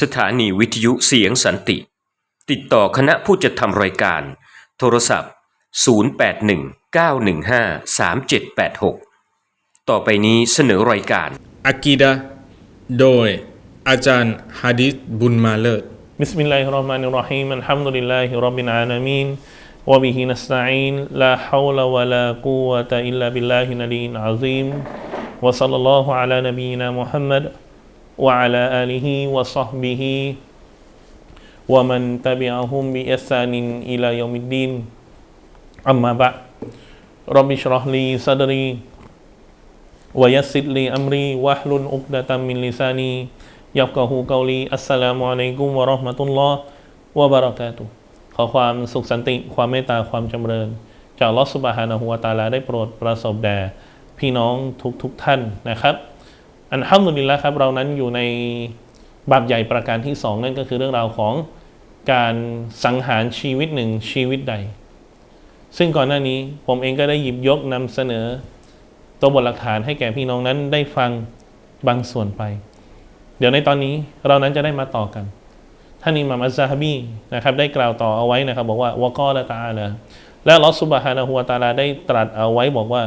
สถานีวิทยุเสียงสันติ ติดต่อคณะผู้จัดทำรายการ โทรศัพท์ 0819153786 ต่อไปนี้เสนอรายการอากีดะโดย อาจารย์ฮะดิษบุญมาเลิศ بسم الله الرحمن الرحيم الحمد لله رب العالمين وبه نستعين لا حول ولا قوة إلا بالله العلي العظيم وصلى الله على نبينا محمد وعلى آله وصحبه ومن تبعهم بإحسان إلى يوم الدين أما بعد رب اشرح لي صدري ويسر لي أمري واحلل عقدة من لساني يفقه قولي السلام عليكم ورحمة الله وبركاته ขอความสุขสันติความเมตตาความจำเริญ จากอัลลอฮฺสุบฮานะฮูวาตะอาลาได้โปรดประสบแด่พี่น้องทุกทุกๆท่านนะครับ อันฮัมดุลิลละครับเรานั้นอยู่ในบาปใหญ่ประการที่สองนั่นก็คือเรื่องราวของการสังหารชีวิตหนึ่งชีวิตใด ซึ่งก่อนหน้านี้ผมเองก็ได้หยิบยกนำเสนอ ตัวบทหลักฐานให้แก่พี่น้องนั้นได้ฟังบางส่วนไป เดี๋ยวในตอนนี้เรานั้นจะได้มาต่อกัน ท่านอิมามอัซซาฮบีนะครับได้กล่าวต่อเอาไว้นะครับ บอกว่าวะกอละตาละและลอฮฺซุบฮานะฮูวตาลาได้ตรัสเอาไว้บอกว่า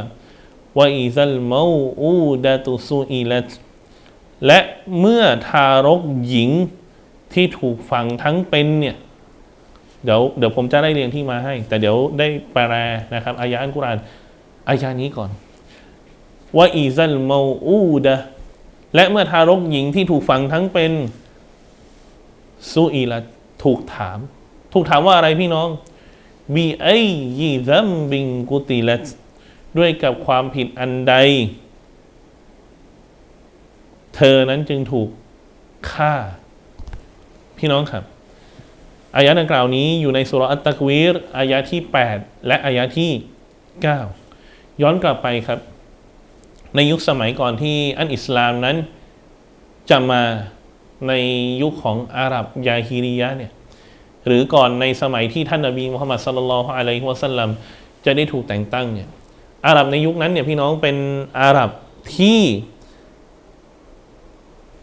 วอีซัลเมาอูดะตุซูอีลัตและเมื่อทารกหญิงที่ถูกฝังทั้งเป็นเนี่ย เดี๋ยวเดี๋ยวผมจะได้เรียงที่มาให้ แต่เดี๋ยวได้แปลนะครับอายะอัลกุรานอายะนี้ก่อนว่าอีซัลเมาอูดะและเมื่อทารกหญิงที่ถูกฝังทั้งเป็นซูอีละถูกถาม ถูกถามว่าอะไรพี่น้องบีไอยีซัมบิงกุติลัต ด้วยกับความผิดอันใด เธอนั้นจึงถูกฆ่า พี่น้องครับ อายะดังกล่าวนี้อยู่ในสุรอัตตะกวีรอายะที่ 8 และอายะที่ 9 ย้อนกลับไปครับ ในยุคสมัยก่อนที่อันอิสลามนั้นจะมาในยุคของอาหรับยาฮิริยะเนี่ยหรือก่อนในสมัยที่ท่านนบีมุฮัมมัดสัลลัลลอฮุอะลัยฮิวะสัลลัมจะได้ถูกแต่งตั้งเนี่ย อาหรับในยุคนั้นเนี่ยพี่น้องเป็นอาหรับที่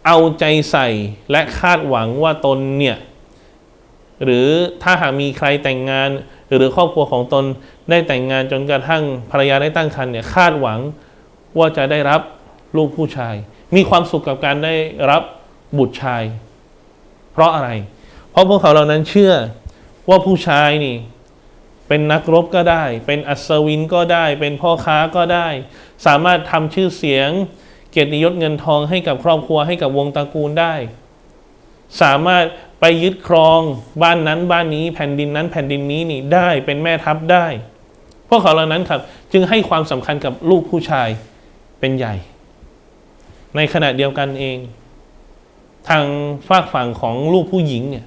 เอาใจใส่และคาดหวังว่าตนเนี่ยหรือถ้าหากมีใครแต่งงาน หรือครอบครัวของตนได้แต่งงานจนกระทั่งภรรยาได้ตั้งครรภ์เนี่ยคาดหวังว่าจะได้รับลูกผู้ชาย มีความสุขกับการได้รับบุตรชาย เพราะอะไร เพราะพวกเขาเหล่านั้นเชื่อว่าผู้ชายนี่ เป็นนักรบก็ได้ เป็นอัศวินก็ได้ เป็นพ่อค้าก็ได้ สามารถทำชื่อเสียง เกียรติยศเงินทองให้กับครอบครัวให้กับวงตระกูลได้ สามารถไปยึดครองบ้านนั้นบ้านนี้แผ่นดินนั้นแผ่นดินนี้นี่ได้เป็นแม่ทัพได้ พวกเขาเหล่านั้นครับ จึงให้ความสำคัญกับลูกผู้ชายเป็นใหญ่ ในขณะเดียวกันเอง ทางฝากฝั่งของลูกผู้หญิงเนี่ย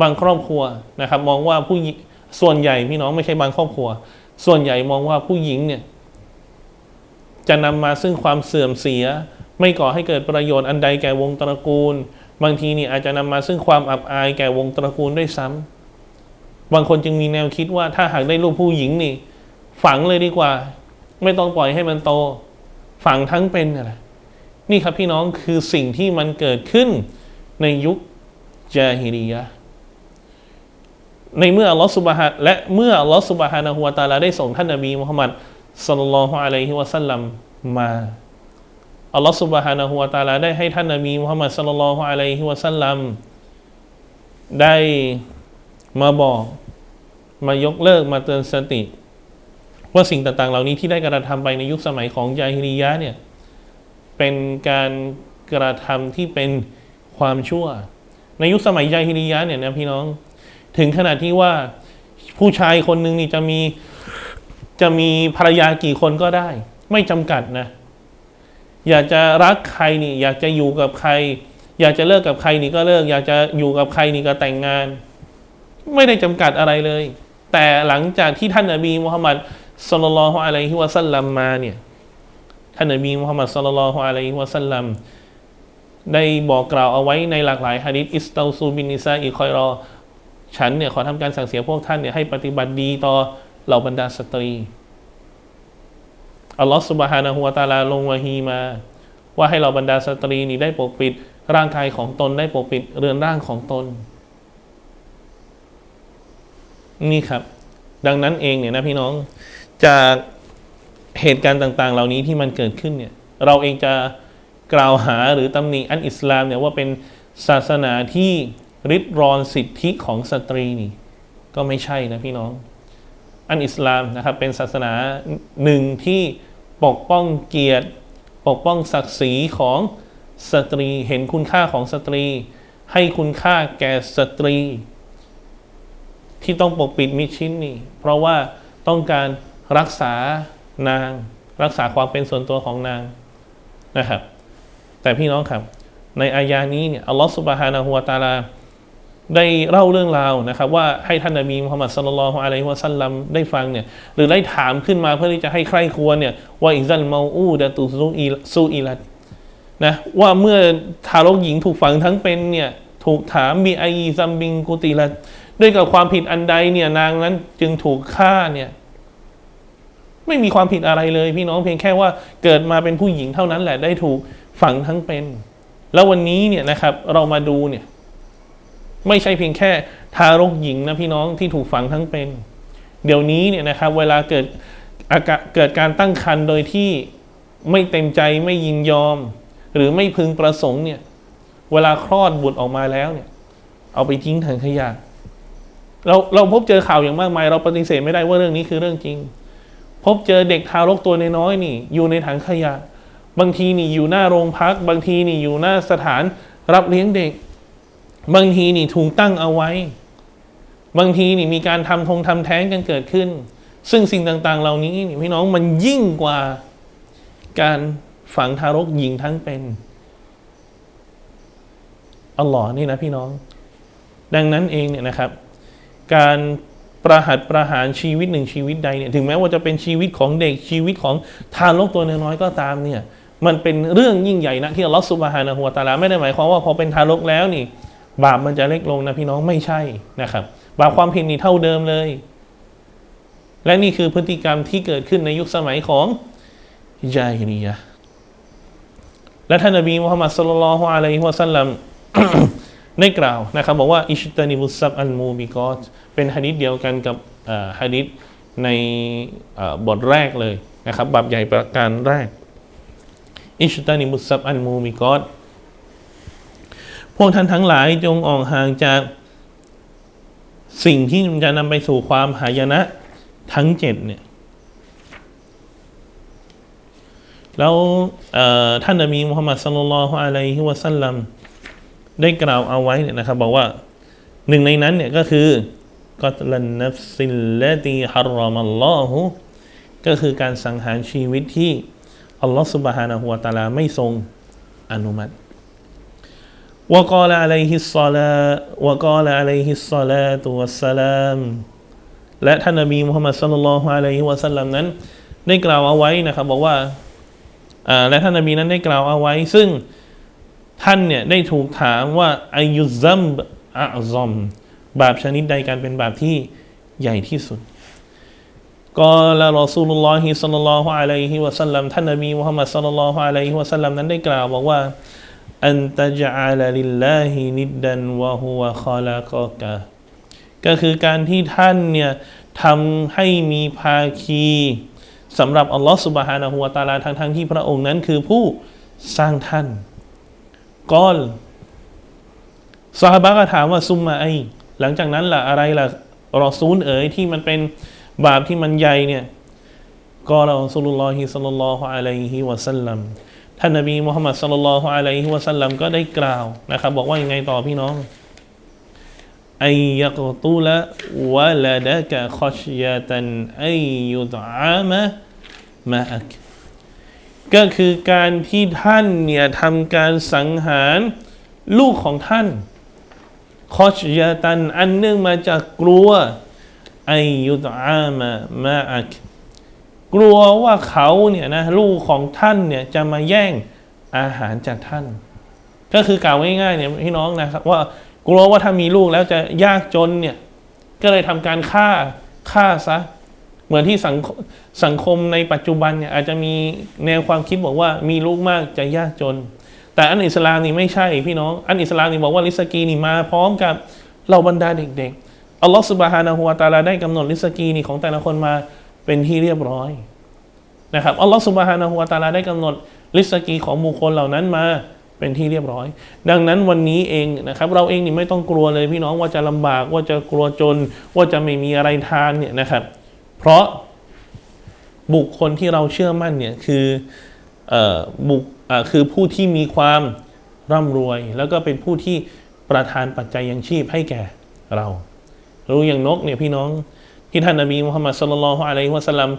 บางครอบครัวนะครับ มองว่าผู้หญิง ส่วนใหญ่พี่น้องไม่ใช่บางครอบครัว ส่วนใหญ่มองว่าผู้หญิงเนี่ย จะนำมาซึ่งความเสื่อมเสีย ไม่ก่อให้เกิดประโยชน์อันใดแก่วงตระกูล บางทีนี่อาจจะนำมาซึ่งความอับอายแก่วงตระกูลด้วยซ้ำบางคนจึงมีแนวคิดว่าถ้าหากได้ลูกผู้หญิงนี่ ฝังเลยดีกว่า ไม่ต้องปล่อยให้มันโต ฝังทั้งเป็นอะไรนี่ครับพี่น้องคือสิ่งที่มันเกิดขึ้นในยุคจาฮิริยะ ในเมื่ออัลลอฮฺสุบฮาและเมื่ออัลลอฮฺสุบฮานะฮูวตาลาได้ส่งท่านนบีมุฮัมมัดสลลัลฮุอะลัยฮิวะสัลลัมมาอัลลอฮฺสุบฮานะฮูวะตาลาได้ให้ท่านนบีมุฮัมมัดสลลัลฮุอะลัยฮิวะสัลลัมได้มาบอกมายกเลิกมาเตือนสติ ว่าสิ่งต่างๆ เหล่านี้ที่ได้กระทำไปในยุคสมัยของจาฮิริยะเนี่ยเป็นการกระทำที่เป็นความชั่ว ในยุคสมัยยาฮิริยะเนี่ยนะพี่น้อง ถึงขนาดที่ว่าผู้ชายคนหนึ่งนี่จะมีจะมีภรรยากี่คนก็ได้ ไม่จำกัดนะ อยากจะรักใครนี่ อยากจะอยู่กับใคร อยากจะเลิกกับใครนี่ก็เลิก อยากจะอยู่กับใครนี่ก็แต่งงาน ไม่ได้จำกัดอะไรเลย แต่หลังจากที่ท่านนบีมุฮัมมัดสุลลัลลอฮุอะลัยฮิวะสัลลัมมาเนี่ยท่านนบีมุฮัมมัดสุลลัลลอฮุอะลัยฮิวะสัลลัมได้บอกกล่าวเอาไว้ในหลากหลายฮะดิษอิสตาซูบินนิซาอีคอยรอ ฉันเนี่ยขอทำการสั่งเสียพวกท่านเนี่ยให้ปฏิบัติดีต่อเหล่าบรรดาสตรีอัลลอฮฺสุบฮานะฮูวะตาลาลงวะฮีมา ว่าให้เหล่าบรรดาสตรีนี่ได้ปกปิดร่างกายของตนได้ปกปิดเรือนร่างของตน นี่ครับ ดังนั้นเองเนี่ยนะพี่น้องจากเหตุการณ์ต่าง ๆ เหล่านี้ที่มันเกิดขึ้นเนี่ย เราเองจะกล่าวหาหรือตำหนิอันอิสลามเนี่ยว่าเป็นศาสนาที่ ริดรอนสิทธิของสตรีนี่ ก็ไม่ใช่นะพี่น้อง อันอิสลามนะครับเป็นศาสนาหนึ่งที่ปกป้องเกียรติ ปกป้องศักดิ์ศรีของสตรีเห็นคุณค่าของสตรี ให้คุณค่าแก่สตรี ที่ต้องปกปิดมิดชิดนี่ เพราะว่าต้องการรักษานาง รักษาความเป็นส่วนตัวของนางนะครับ แต่พี่น้องครับ ในอายานี้เนี่ยอัลลอฮฺสุบฮานะฮูวะตาลา ได้เล่าเรื่องราวนะครับ ว่าให้ท่านนบีมุฮัมมัดสุลลัลฮุอะลัยฮิวะสัลลัมได้ฟังเนี่ยหรือได้ถามขึ้นมาเพื่อที่จะให้ใครครวญเนี่ยว่าอิซัลเมาอูดะตุซูอีซูอีลัดนะว่าเมื่อทารกหญิงถูกฝังทั้งเป็นเนี่ยถูกถามบีไอซัมบิงกุติลัดด้วยกับความผิดอันใดเนี่ยนางนั้นจึงถูกฆ่าเนี่ยไม่มีความผิดอะไรเลย พี่น้องเพียงแค่ว่าเกิดมาเป็นผู้หญิงเท่านั้นแหละได้ถูกฝังทั้งเป็น แล้ววันนี้เนี่ยนะครับเรามาดูเนี่ย ไม่ใช่เพียงแค่ทารกหญิงนะพี่น้องที่ถูกฝังทั้งเป็น เดี๋ยวนี้เนี่ยนะครับ เวลาเกิดอากาเกิดการตั้งครรภ์โดยที่ไม่เต็มใจไม่ยินยอม หรือไม่พึงประสงค์เนี่ย เวลาคลอดบุตรออกมาแล้วเนี่ย เอาไปทิ้งถังขยะเราเราพบเจอข่าวอย่างมากมาย เราปฏิเสธไม่ได้ว่าเรื่องนี้คือเรื่องจริง พบเจอเด็กทารกตัวน้อยๆนี่ อยู่ในถังขยะ บางทีนี่อยู่หน้าโรงพัก บางทีนี่อยู่หน้าสถานรับเลี้ยงเด็ก บางทีนี่ถูกตั้งเอาไว้ บางทีนี่มีการทำทงทำแท้งกันเกิดขึ้น ซึ่งสิ่งต่างๆ เหล่านี้นี่พี่น้องมันยิ่งกว่าการฝังทารกหญิงทั้งเป็นอัลลอฮ์นี่นะพี่น้อง ดังนั้นเองเนี่ยนะครับ การประหัตประหารชีวิตหนึ่งชีวิตใดเนี่ยถึงแม้ว่าจะเป็นชีวิตของเด็กชีวิตของทารกตัวน้อยก็ตามเนี่ยมันเป็นเรื่องยิ่งใหญ่นะที่อัลลอฮ์สุบฮานะฮูวะตาลาไม่ได้หมายความว่าพอเป็นทารกแล้วนี่ บาปมันจะเล็กลงนะพี่น้องไม่ใช่นะครับ บาปความผิดนี่เท่าเดิมเลย และนี่คือพฤติกรรมที่เกิดขึ้นในยุคสมัยของจาฮิลียะห์และท่านนบีมุฮัมมัดสุลลัลฮุอะลัยฮิวะสัลลัมได้กล่าวนะครับบอกว่าอิชตานิบุซับอันมูบิกอตเป็นฮะดิษเดียวกันกับฮะดิษในบทแรกเลยนะครับบาปใหญ่ประการแรกอิชตานิบุซับอันมูบิกอต พวกท่านทั้งหลายจงออกห่างจาก สิ่งที่จะนำไปสู่ความหายนะทั้งเจ็ดเนี่ยแล้วท่านนบีมุฮัมมัดสลลัลฮุอะลัยฮิวะสัลลัมได้กล่าวเอาไว้เนี่ยนะครับ บอกว่าหนึ่งในนั้นเนี่ยก็คือกอตลันนัฟซิลลตีฮารรอมัลลอฮุก็คือการสังหารชีวิตที่ อัลลอฮฺสุบฮานะฮูวะตาลาไม่ทรงอนุมัติ وقال عليه الصلاة وقال عليه الصلاة والسلام และท่านนบีมุฮัมมัดสุลลัลลอฮุอะลัยฮิวะสัลลัมนั้น ได้กล่าวเอาไว้นะครับ บอกว่าอ่าและท่านนบีนั้นได้กล่าวเอาไว้ ซึ่งท่านเนี่ยได้ถูกถามว่าอายุซัมอะซอม บาปชนิดใดการเป็นบาปที่ใหญ่ที่สุด ก็ละรอซูลุลลอฮิสัลลัลลอฮุอะลัยฮิวะสัลลัมท่านนบีมุฮัมมัดสัลลัลลอฮุอะลัยฮิวะสัลลัมนั้นได้กล่าวบอกว่า อันตะจาลลิลลาฮินิดดันวะฮุวะคอลากอกะก็คือการที่ท่านเนี่ยทำให้มีภาคีสำหรับอัลลอฮฺสุบฮานะฮูวะตาลาทั้งทั้งที่พระองค์นั้นคือผู้สร้างท่านกอลซาฮาบะก็ถามว่าซุมมาไอหลังจากนั้นล่ะอะไรล่ะรอซูลเอ๋ยที่มันเป็นบาปที่มันใหญ่เนี่ยก็ละรอซูลุลลอฮิสัลลัลลอฮุอะลัยฮิวะสัลลัม ท่านนบีมุฮัมมัดสัลลัลลอฮุอะลัยฮิวะสัลลัมก็ได้กล่าวนะครับ บอกว่ายังไงต่อพี่น้องไอยักตุละวะลาดะกะคอชยาตันไอยุตอามะมาอักก็คือการที่ท่านเนี่ยทำการสังหารลูกของท่านคอชยาตันอันเนื่องมาจากกลัวไอยุตอามะมาอัก กลัวว่าเขาเนี่ยนะลูกของท่านเนี่ยจะมาแย่งอาหารจากท่าน ก็คือกล่าวง่ายๆเนี่ยพี่น้องนะครับ ว่ากลัวว่าถ้ามีลูกแล้วจะยากจนเนี่ยก็เลยทำการฆ่าฆ่าซะเหมือนที่สังคสังคมในปัจจุบันเนี่ยอาจจะมีแนวความคิดบอกว่ามีลูกมากจะยากจน แต่อันอิสลามนี่ไม่ใช่พี่น้อง อันอิสลามนี่บอกว่าริสกีนี่มาพร้อมกับเราบรรดาเด็กๆอัลลอฮฺสุบฮานะฮูวะตาลาได้กำหนดริสกีนี่ของแต่ละคนมา เป็นที่เรียบร้อยนะครับอัลลอฮฺสุบฮานะฮูวะตาลาได้กำหนดริสกีของบุคคลเหล่านั้นมาเป็นที่เรียบร้อย ดังนั้นวันนี้เองนะครับ เราเองนี่ไม่ต้องกลัวเลยพี่น้องว่าจะลำบากว่าจะกลัวจน ว่าจะไม่มีอะไรทานเนี่ยนะครับ เพราะบุคคลที่เราเชื่อมั่นเนี่ยคืออบุคคือผู้ที่มีความร่ำรวย แล้วก็เป็นผู้ที่ประทานปัจจัยยังชีพให้แก่เรารู้อย่างนกเนี่ยพี่น้อง ที่ท่านนบีมุฮัมมัดสุลลัลฮุอะลัยฮิวะสัลลัม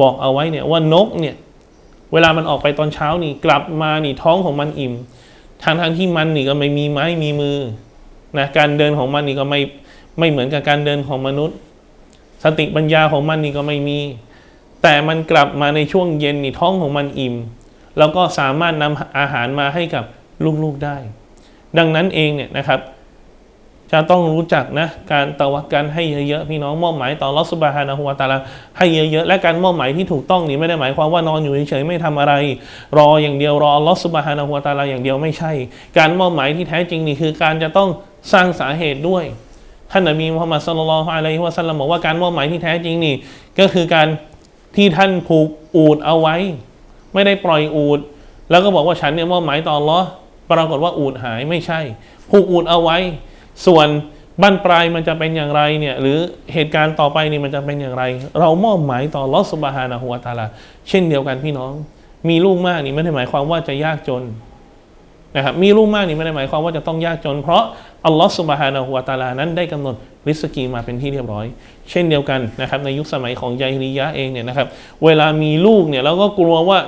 บอกเอาไว้เนี่ยว่านกเนี่ยเวลามันออกไปตอนเช้านี่กลับมานี่ท้องของมันอิ่มทางทางที่มันนี่ก็ไม่มีไม้มีมือนะการเดินของมันนี่ก็ไม่ไม่เหมือนกับการเดินของมนุษย์ สติปัญญาของมันนี่ก็ไม่มี แต่มันกลับมาในช่วงเย็นนี่ท้องของมันอิ่ม แล้วก็สามารถนำอาหารมาให้กับลูกๆได้ ดังนั้นเองเนี่ยนะครับ จะต้องรู้จักนะการตะวักกันให้เยอะๆพี่น้องมอบหมายต่อลอสุบฮานะฮุวาตาลาให้เยอะๆและการมอบหมายที่ถูกต้องนี่ไม่ได้หมายความว่านอนอยู่เฉยๆไม่ทำอะไร รออย่างเดียวรอลอสุบฮานะฮุวาตาลาอย่างเดียวไม่ใช่ การมอบหมายที่แท้จริงนี่คือการจะต้องสร้างสาเหตุด้วยท่านนบีมุฮัมมัดสุลลัลอฮุอะลัยฮิวะสัลลัมบอกว่าการมอบหมายที่แท้จริงนี่ก็คือการที่ท่านผูกอูดเอาไว้ ไม่ได้ปล่อยอูด แล้วก็บอกว่าฉันเนี่ยมอบหมายต่อลอปรากฏว่าอูดหายไม่ใช่ผูกอูดเอาไว้ ส่วนบั้นปลายมันจะเป็นอย่างไรเนี่ยหรือเหตุการณ์ต่อไปนี่มันจะเป็นอย่างไร เรามอบหมายต่ออัลลอสุบฮานะฮุวาตาลา เช่นเดียวกันพี่น้อง มีลูกมากนี่ไม่ได้หมายความว่าจะยากจนนะครับมีลูกมากนี่ไม่ได้หมายความว่าจะต้องยากจน เพราะอัลลอฮฺสุบฮานะฮุวาตาลานั้นได้กำหนดริสกีมาเป็นที่เรียบร้อย เช่นเดียวกันนะครับในยุคสมัยของยาฮิริยะเองเนี่ยนะครับเวลามีลูกเนี่ยเราก็กลัวว่า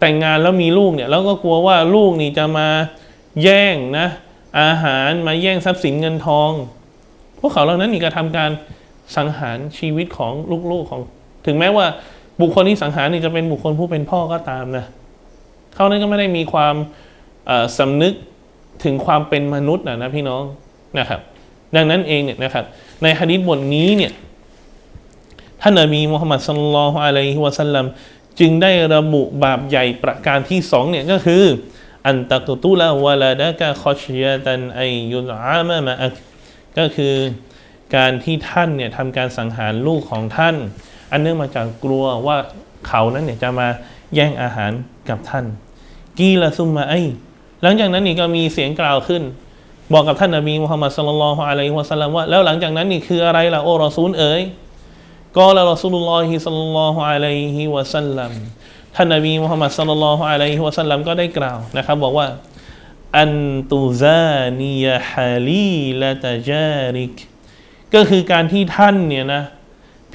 แต่งงานแล้วมีลูกเนี่ยเราก็กลัวว่าลูกนี่จะมาแย่งนะ อาหารมาแย่งทรัพย์สินเงินทอง พวกเขาเหล่านั้นนี่กระทำการสังหารชีวิตของลูกๆของ ถึงแม้ว่าบุคคลที่สังหารนี่จะเป็นบุคคลผู้เป็นพ่อก็ตามนะเขานั้นก็ไม่ได้มีความสำนึกถึงความเป็นมนุษย์นะนะพี่น้องนะครับ ดังนั้นเองเนี่ยนะครับ ในฮะดิษบทนี้เนี่ยท่านนบีมุฮัมมัดสุลลัลลอฮุอะลัยฮิวะสัลลัมจึงได้ระบุบาปใหญ่ประการที่สองเนี่ยก็คือ อันตักตุละวะลาดะกะคอชยะตันไอยุลอามะมะอักก็คือการที่ท่านเนี่ยทำการสังหารลูกของท่าน อันเนื่องมาจากกลัวว่าเขานั้นเนี่ยจะมาแย่งอาหารกับท่าน กีละซุมมาไอหลังจากนั้นนี่ก็มีเสียงกล่าวขึ้น บอกกับท่านนบีมุฮัมมัดสุลลัลฮุอะลัยฮิวะสัลลัมว่าแล้วหลังจากนั้นนี่คืออะไรล่ะโอรอซูลเอ๋ยก็ละรอซูลุลลอฮิสัลลัลลอฮุอะลัยฮิวะสัลลัม ท่านนบีมุฮัมมัดสุลลัลลอฮุอะลัยฮิวะสัลลัมก็ได้กล่าวนะครับบอกว่าอันตุซานียฮาลีละตะจาริกก็คือการที่ท่านเนี่ยนะ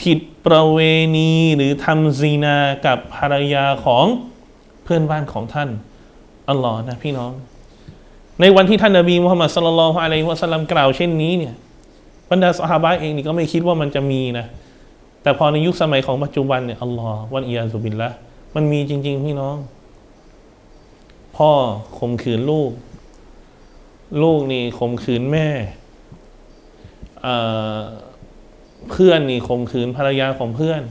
ผิดประเวณีหรือทำซีนากับภรรยาของเพื่อนบ้านของท่านอัลลอฮ์นะพี่น้อง ในวันที่ท่านนบีมุฮัมมัดสุลลัลลอฮุอะลัยฮิวะสัลลัมกล่าวเช่นนี้เนี่ยบรรดาสหายเองนี่ก็ไม่คิดว่ามันจะมีนะแต่พอในยุคสมัยของปัจจุบันเนี่ยอัลลอฮ์วันอียาซุบิลละ มันมีจริง ๆ พี่น้อง พ่อข่มขืนลูก ลูกนี่ข่มขืนแม่เเพื่อนนี่ข่มขืนภรรยาของเพื่อน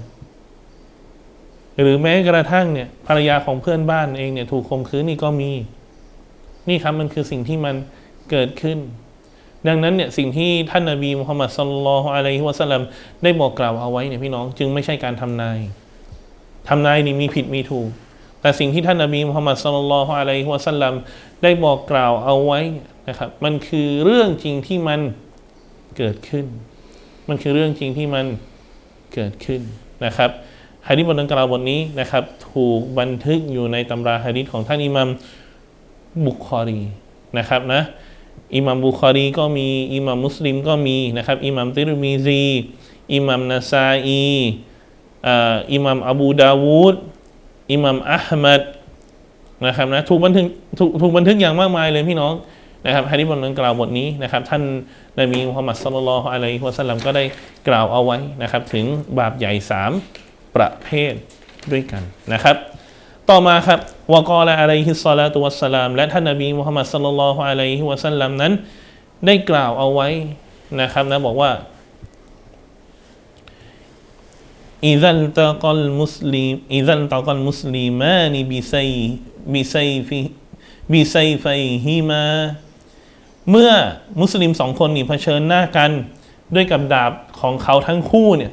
หรือแม้กระทั่งเนี่ย ภรรยาของเพื่อนบ้านเองเนี่ย ถูกข่มขืนนี่ก็มี นี่ครับมันคือสิ่งที่มันเกิดขึ้น ดังนั้นเนี่ยสิ่งที่ท่านนบีมุฮัมมัดสุลลัลลอฮุอะลัยฮิวะสัลลัมได้บอกกล่าวเอาไว้เนี่ยพี่น้องจึงไม่ใช่การทำนาย ทำนายนี่มีผิดมีถูก แต่สิ่งที่ท่านนบีมุฮัมมัดสุลลัลฮุอะลัยฮิวะสัลลัมได้บอกกล่าวเอาไว้นะครับ มันคือเรื่องจริงที่มันเกิดขึ้น มันคือเรื่องจริงที่มันเกิดขึ้นนะครับฮะดิษบทดังกล่าวบทนี้นะครับ ถูกบันทึกอยู่ในตำราฮะดิษของท่านอิมัมบุคอรีนะครับนะอิมัมบุคอรีก็มีอิมัมมุสลิมก็มีนะครับอิมัมติรมิซีอิมัมนาซาอี อิหมัมอบูดาวูดอิหมัมอัลมัดนะครับนะถูกบันทึกถูกถูกบันทึกอย่างมากมายเลยพี่น้องนะครับฮะดิษบทดังกล่าวบทนี้นะครับ ท่านนบีมุฮัมมัดสุลลัลอฮุอะลัยฮิวะสัลลัมก็ได้กล่าวเอาไว้นะครับ ถึงบาปใหญ่สามประเภทด้วยกันนะครับ ต่อมาครับวกอละอะลัยฮิสซาลาตุวัสสลาม และท่านนบีมุฮัมมัดสัลลัลลอฮุอะลัยฮิวะสัลลัมนั้น ได้กล่าวเอาไว้นะครับนะบอกว่า อิซัลตะกัลมุสลิมอิซัลตะกัลมุสลิมานิบิไซบิไซฟิบิไซไฟฮิมาเมื่อมุสลิมสองคนนี่เผชิญหน้ากัน ด้วยกับดาบของเขาทั้งคู่เนี่ย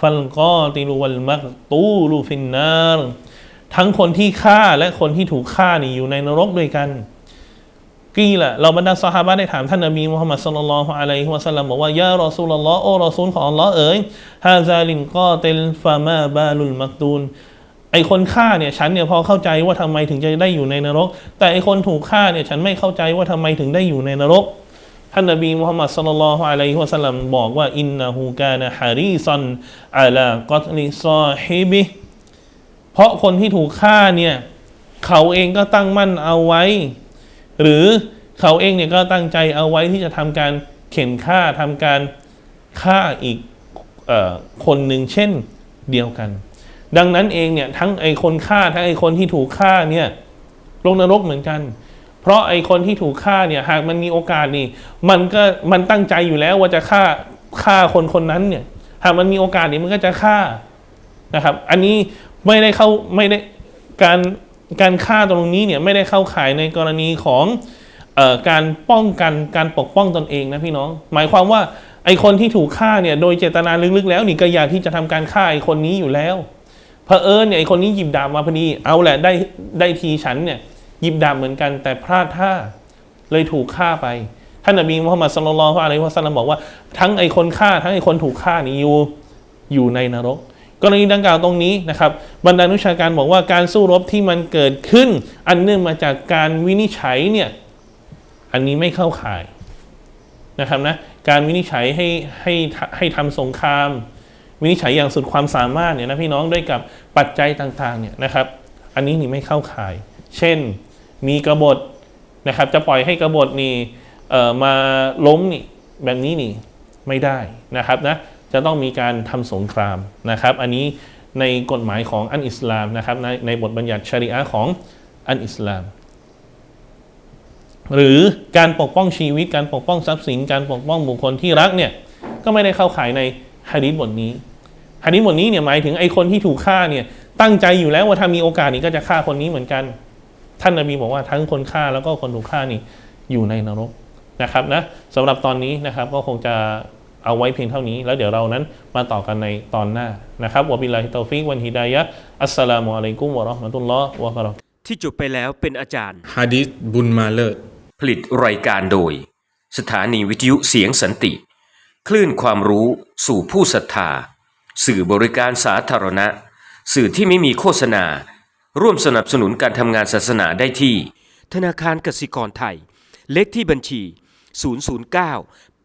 ฟัลกอติลูวัลมักตูลูฟินนารทั้งคนที่ฆ่าและคนที่ถูกฆ่านี่อยู่ในนรกด้วยกัน กีละเราบรรดาสหายได้ถามท่านนบีมุฮัมมัดสุลลัลฮุอะลัยฮิวะสัลลัมบอกว่ายารอซูลลอฮ์โอ้รอซูลของอัลลอฮ์เอ๋ยฮาซาลินกอเตลฟามาบาลุลมักตูนไอคนฆ่าเนี่ยฉันเนี่ยพอเข้าใจว่าทำไมถึงจะได้อยู่ในนรก แต่ไอคนถูกฆ่าเนี่ยฉันไม่เข้าใจว่าทำไมถึงได้อยู่ในนรก ท่านนบีมุฮัมมัดสุลลัลฮุอะลัยฮิวะสัลลัมบอกว่าอินนะฮูกานะฮารีซันอะลากอตลิซอฮิบิเพราะคนที่ถูกฆ่าเนี่ยเขาเองก็ตั้งมั่นเอาไว้ หรือเขาเองเนี่ยก็ตั้งใจเอาไว้ที่จะทำการเข็นฆ่าทำการฆ่าอีกออคนหนึ่งเช่นเดียวกัน ดังนั้นเองเนี่ยทั้งไอคนฆ่าทั้งไอคนที่ถูกฆ่าเนี่ยลงนรกเหมือนกัน เพราะไอคนที่ถูกฆ่าเนี่ยหากมันมีโอกาสนี่ มันก็มันตั้งใจอยู่แล้วว่าจะฆ่าฆ่าคนคนนั้นเนี่ยหากมันมีโอกาสนี่มันก็จะฆ่านะครับ อันนี้ไม่ได้เข้าไม่ได้การ การฆ่าตรงนี้เนี่ยไม่ได้เข้าข่ายในกรณีของออการป้องกันการปกป้องตนเองนะพี่น้อง หมายความว่าไอคนที่ถูกฆ่าเนี่ยโดยเจตนาลึกๆแล้วนี่ก็อยากที่จะทำการฆ่าไอคนนี้อยู่แล้วเผอิญเนี่ยไอคนนี้หยิบดาบมาพอดี เอาแหละได้ได้ทีฉันเนี่ยหยิบดาบเหมือนกันแต่พลาดท่าเลยถูกฆ่าไปท่านนบีมุฮัมมัดสุลลัลลอฮุอะลัยฮิวะสัลลัมบอกว่าทั้งไอคนฆ่าทั้งไอคนถูกฆ่านี่อยู่อยู่ในนรก กรณีดังกล่าวตรงนี้นะครับบรรดานุชาการบอกว่าการสู้รบที่มันเกิดขึ้น อันเนื่องมาจากการวินิจฉัยเนี่ยอันนี้ไม่เข้าข่ายนะครับนะการวินิจฉัยให้ให้ให้ทำสงคราม วินิจฉัยอย่างสุดความสามารถเนี่ยนะพี่น้องด้วยกับปัจจัยต่างๆเนี่ยนะครับ อันนี้นี่ไม่เข้าข่าย เช่นมีกบฏนะครับ จะปล่อยให้กบฏนี่เอ่อมาล้มนี่แบบนี้นี่ไม่ได้นะครับนะ จะต้องมีการทำสงครามนะครับ อันนี้ในกฎหมายของอันอิสลามนะครับในในบทบัญญัติชริอะของอันอิสลาม หรือการปกป้องชีวิตการปกป้องทรัพย์สิน การปกป้องบุคคลที่รักเนี่ยก็ไม่ได้เข้าข่ายในฮะดีษบทนี้ฮะดีษบทนี้เนี่ยหมายถึงไอ้คนที่ถูกฆ่าเนี่ยตั้งใจอยู่แล้วว่าถ้ามีโอกาสนี่ก็จะฆ่าคนนี้เหมือนกัน ท่านนบีบอกว่าทั้งคนฆ่าแล้วก็คนถูกฆ่านี่อยู่ในนรกนะครับนะสำหรับตอนนี้นะครับก็คงจะ เอาไว้เพียงเท่านี้ แล้วเดี๋ยวเรานั้นมาต่อกันในตอนหน้านะครับวะบิลลาฮิตอฟิกวันฮิดายะอัสสลามุอะลัยกุมวะเราะห์มะตุลลอฮ์วะบะเราะกาตุที่จบไปแล้วเป็นอาจารย์ฮะดิษบุญมาเลิศผลิตรายการโดย สถานีวิทยุเสียงสันติ คลื่นความรู้สู่ผู้ศรัทธา สื่อบริการสาธารณะ สื่อที่ไม่มีโฆษณา ร่วมสนับสนุนการทำงานศาสนาได้ที่ ธนาคารกสิกรไทย เลขที่บัญชี 009